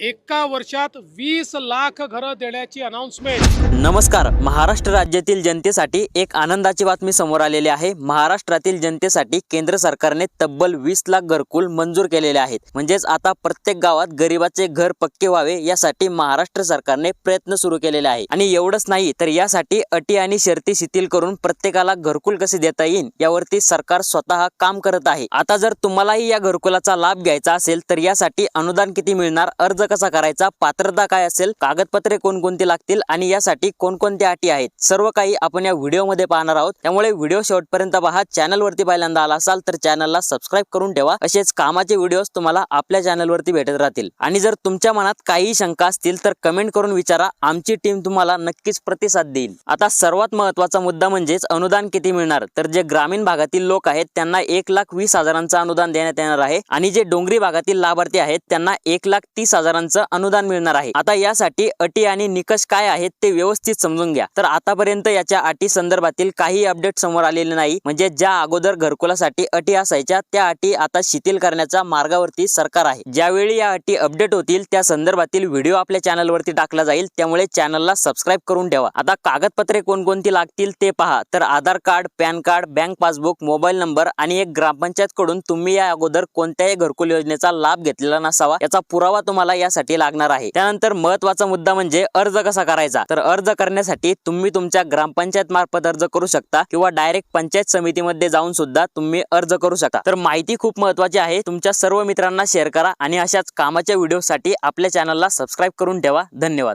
एका वर्षात वीस लाख घरं देण्याची अनाउन्समेंट नमस्कार. महाराष्ट्र राज्यातील जनतेसाठी एक आनंदाची बातमी समोर आलेली आहे. महाराष्ट्रातील जनतेसाठी केंद्र सरकारने तब्बल वीस लाख घरकुल मंजूर केलेले आहेत. म्हणजेच आता प्रत्येक गावात गरिबाचे घर पक्के व्हावे यासाठी महाराष्ट्र सरकारने प्रयत्न सुरू केलेले आहे. आणि एवढंच नाही तर यासाठी अटी आणि शर्ती शिथिल करून प्रत्येकाला घरकुल कसे देता येईल यावरती सरकार स्वतः काम करत आहे. आता जर तुम्हालाही या घरकुलाचा लाभ घ्यायचा असेल तर यासाठी अनुदान किती मिळणार अर्ज कसा करायचा? पात्रता काय असेल? कागदपत्रे कोणकोणती लागतील? आणि यासाठी कोणकोणत्या अटी आहेत? सर्व काही आपण या व्हिडिओमध्ये पाहणार आहोत. त्यामुळे व्हिडिओ शेवटपर्यंत पहा. चॅनलवरती पहिल्यांदा आला असाल तर चॅनलला सबस्क्राईब करून ठेवा. असेच कामाचे व्हिडिओज तुम्हाला आपल्या चॅनलवरती भेटत राहतील. आणि जर तुमच्या मनात काही शंका असतील तर कमेंट करून विचारा. आमची टीम तुम्हाला नक्कीच प्रतिसाद देईल. आता सर्वात महत्त्वाचा मुद्दा म्हणजेच अनुदान किती मिळणार? तर जे ग्रामीण भागातील लोक आहेत त्यांना एक लाख वीस हजारांचं अनुदान देण्यात येणार आहे. आणि जे डोंगरी भागातील लाभार्थी आहेत त्यांना एक लाख तीस हजारांचं अनुदान मिळणार आहे. आता यासाठी अटी आणि निकष काय आहेत ते व्यवस्थित समजून घ्या. तर आतापर्यंत याच्या अटी संदर्भातील काही अपडेट समोर आलेले नाही. म्हणजे ज्या अगोदर घरकुलासाठी अटी असायच्या त्या अटी आता शिथिल करण्याच्या मार्गावरती सरकार आहे. ज्यावेळी या अटी अपडेट होतील त्या संदर्भातील व्हिडिओ आपल्या चॅनलवरती टाकला जाईल. त्यामुळे चॅनलला सबस्क्राईब करून ठेवा. आता कागदपत्रे कोणकोणती लागतील ते पहा. तर Aadhaar card PAN card bank passbook mobile number आणि एक ग्रामपंचायत कडून तुम्ही या अगोदर कोणत्याही घरकुल योजनेचा लाभ घेतलेला नसावा. याचा पुरावा तुम्हाला यासाठी लागणार आहे. त्यानंतर महत्त्वाचा मुद्दा म्हणजे अर्ज कसा करायचा? तर अर्ज करण्यासाठी तुम्ही तुमच्या ग्रामपंचायत मार्फत अर्ज करू शकता किंवा डायरेक्ट पंचायत समितीमध्ये जाऊन सुद्धा तुम्ही अर्ज करू शकता. तर माहिती खूप महत्वाची आहे. तुमच्या सर्व मित्रांना शेअर करा आणि अशाच कामाच्या व्हिडिओसाठी आपल्या चॅनलला सबस्क्राईब करून ठेवा. धन्यवाद.